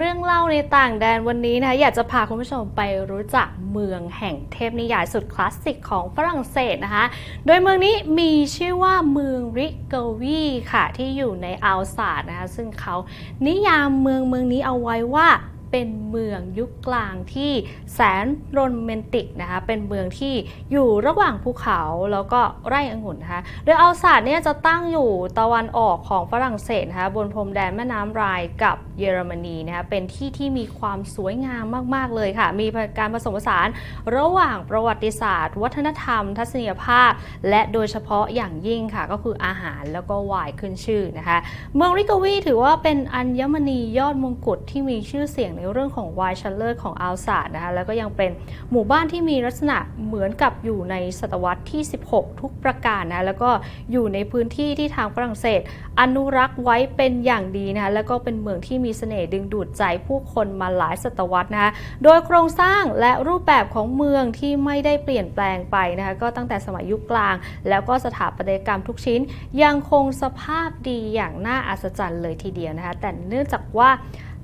เรื่องเล่าในต่างแดนวันนี้นะคะอยากจะพาคุณผู้ชมไปรู้จักเมืองแห่งเทพนิยายสุดคลาสสิกของฝรั่งเศสนะคะ โดยเมืองนี้มีชื่อว่าเมืองริเกวีค่ะที่อยู่ในอัลซาดนะคะซึ่งเขานิยามเมืองเมืองนี้เอาไว้ว่าเป็นเมืองยุคกลางที่แสนโรแมนติกนะคะเป็นเมืองที่อยู่ระหว่างภูเขาแล้วก็ไร่องุ่นนะคะโดยอัลซาดเนี่ยจะตั้งอยู่ตะวันออกของฝรั่งเศสนะคะบนพรมแดนแม่น้ำไรน์กับเยอรมนีนะคะเป็นที่ที่มีความสวยงามมาก ๆ เลยค่ะ มีการผสมผสานระหว่างประวัติศาสตร์ วัฒนธรรม ทัศนียภาพ และโดยเฉพาะอย่างยิ่งค่ะ ก็คืออาหารแล้วก็ไวน์ขึ้นชื่อนะคะ เมืองริกาวีถือว่าเป็นอัญมณียอดมงกุฎที่มีชื่อเสียงในเรื่องของไวน์ชันเลอร์ของอัลซาดนะคะแล้วก็ยังเป็นหมู่บ้านที่มีลักษณะเหมือนกับอยู่ในศตวรรษที่ 16 ทุกประการนะแล้วก็อยู่ในพื้นที่ที่ทางฝรั่งเศส อนุรักษ์ไว้เป็นอย่างดีนะคะแล้วก็เป็นเมืองที่มีเสน่ห์ดึงดูดใจผู้คนมาหลายศตวรรษนะคะโดยโครงสร้างและรูปแบบของเมืองที่ไม่ได้เปลี่ยนแปลงไปนะคะก็ตั้งแต่สมัยยุคกลาง แล้วก็สถาปัตยกรรมทุกชิ้น ยังคงสภาพดีอย่างน่าอัศจรรย์เลยทีเดียวนะคะแต่เนื่องจากว่า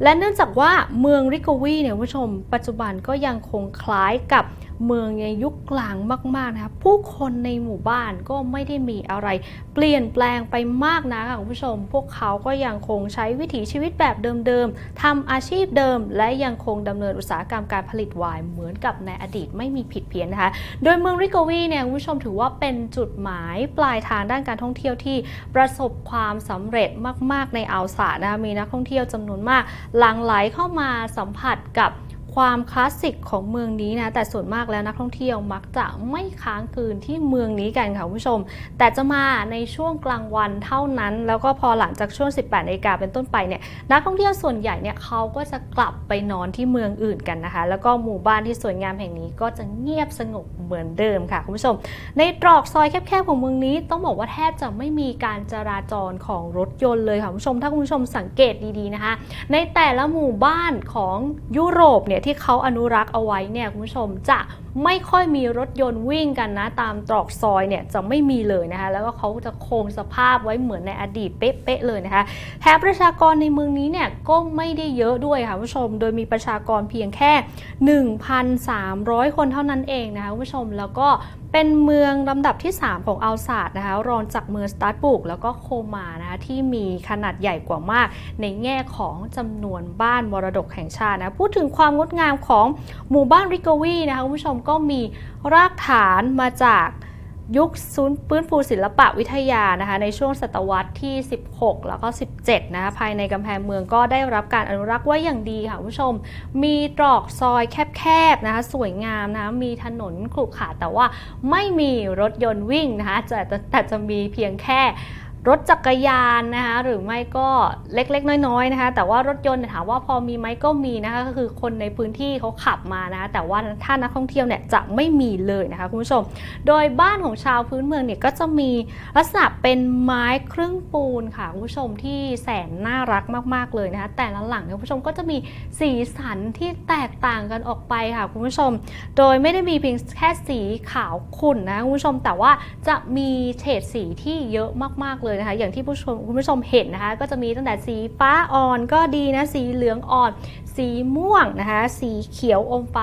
และเนื่องจากว่าเมืองริกวีเนี่ยคุณผู้ชม ปัจจุบันก็ยังคงคล้ายกับ เมืองในยุคกลางมากๆนะคะผู้คนในหมู่บ้านก็ไม่ได้มีอะไร เปลี่ยนแปลงไปมากนะค่ะคุณผู้ชม พวกเขาก็ยังคงใช้วิถีชีวิตแบบเดิมๆทำอาชีพเดิม และยังคงดำเนินอุตสาหกรรมการผลิตไวน์เหมือนกับในอดีตไม่มีผิดเพี้ยนนะคะ โดยเมืองริโกวีเนี่ยคุณผู้ชมถือว่าเป็นจุดหมายปลายทางด้านการท่องเที่ยวที่ประสบความสำเร็จมาก ๆ ในอัลซานะคะมีนักท่องเที่ยวจำนวนมากหลั่งไหลเข้ามาสัมผัสกับ ความคลาสสิกของเมืองนี้นะแต่ส่วนมากแล้วนักท่องเที่ยวมักจะไม่ค้างคืนที่เมืองนี้กันค่ะคุณผู้ชม แต่จะมาในช่วงกลางวันเท่านั้น แล้วก็พอหลังจากช่วง 18นาฬิกาเป็นต้นไปเนี่ยนักท่องเที่ยวส่วนใหญ่เนี่ยเขาก็จะกลับไปนอนที่เมืองอื่นกันนะคะ แล้วก็หมู่บ้านที่สวยงามแห่งนี้ก็จะเงียบสงบเหมือนเดิมค่ะคุณผู้ชม ในตรอกซอยแคบๆของเมืองนี้ต้องบอกว่าแทบจะไม่มีการจราจรของรถยนต์เลยค่ะคุณผู้ชมถ้าคุณผู้ชมสังเกตดีๆนะคะ ในแต่ละหมู่บ้านของยุโรปเนี่ยที่เขาอนุรักษ์เอาไว้เนี่ยคุณผู้ชมจะไม่ค่อยมีรถยนต์วิ่งกันนะ ตามตรอกซอยเนี่ยจะไม่มีเลยนะคะ แล้วก็เขาจะคงสภาพไว้เหมือนในอดีตเป๊ะๆเลยนะคะแถมประชากรในเมืองนี้เนี่ยก็ไม่ได้เยอะด้วยค่ะผู้ชม โดยมีประชากรเพียงแค่ 1,300 คนเท่านั้นเองนะคะผู้ชมแล้วก็เป็นเมืองลำดับที่ 3 ของอัลซาดนะคะรองจากเมืองสตาร์ทบุกแล้วก็โคมานะคะที่มีขนาดใหญ่กว่ามาก ในแง่ของจำนวนบ้านมรดกแห่งชาตินะพูดถึงความงดงามของหมู่บ้านริโกวีนะคะคุณผู้ชมก็มีรากฐานมาจากยุคศูนย์ฟื้นฟูศิลปะวิทยานะคะในช่วงศตวรรษที่ 16 แล้วก็ 17 นะคะภายในกำแพงเมืองก็ได้รับการอนุรักษ์ไว้อย่างดีค่ะคุณผู้ชม มีตรอกซอยแคบๆนะคะสวยงามนะะมีถนนขรุขระแต่ว่าไม่มีรถยนต์วิ่งนะคะแต่แต่จะมีเพียงแค่ รถจักรยานนะคะหรือไม่ก็เล็กๆ น้อยๆนะคะ แต่ว่ารถยนต์ถามว่าพอมีไหมก็มีนะคะก็คือคนในพื้นที่เขาขับมานะคะแต่ว่าถ้านักท่องเที่ยวเนี่ยจะไม่มีเลยนะคะคุณผู้ชม โดยบ้านของชาวพื้นเมืองเนี่ยก็จะมีลักษณะเป็นไม้ครึ่งปูนค่ะคุณผู้ชมที่แสนน่ารักมากๆเลยนะคะแต่ละหลังเนี่ยคุณผู้ชมก็จะมีสีสันที่แตกต่างกันออกไปค่ะคุณผู้ชม โดยไม่ได้มีเพียงแค่สีขาวขุ่นนะคุณผู้ชม แต่ว่าจะมีเฉดสีที่เยอะมากๆเลยเลยนะคะ อย่างที่ผู้ชมคุณผู้ชมเห็นนะคะ ก็จะมีตั้งแต่สีฟ้าอ่อนก็ดีนะ สีเหลืองอ่อน สีม่วงนะคะ สีเขียวอมฟ้า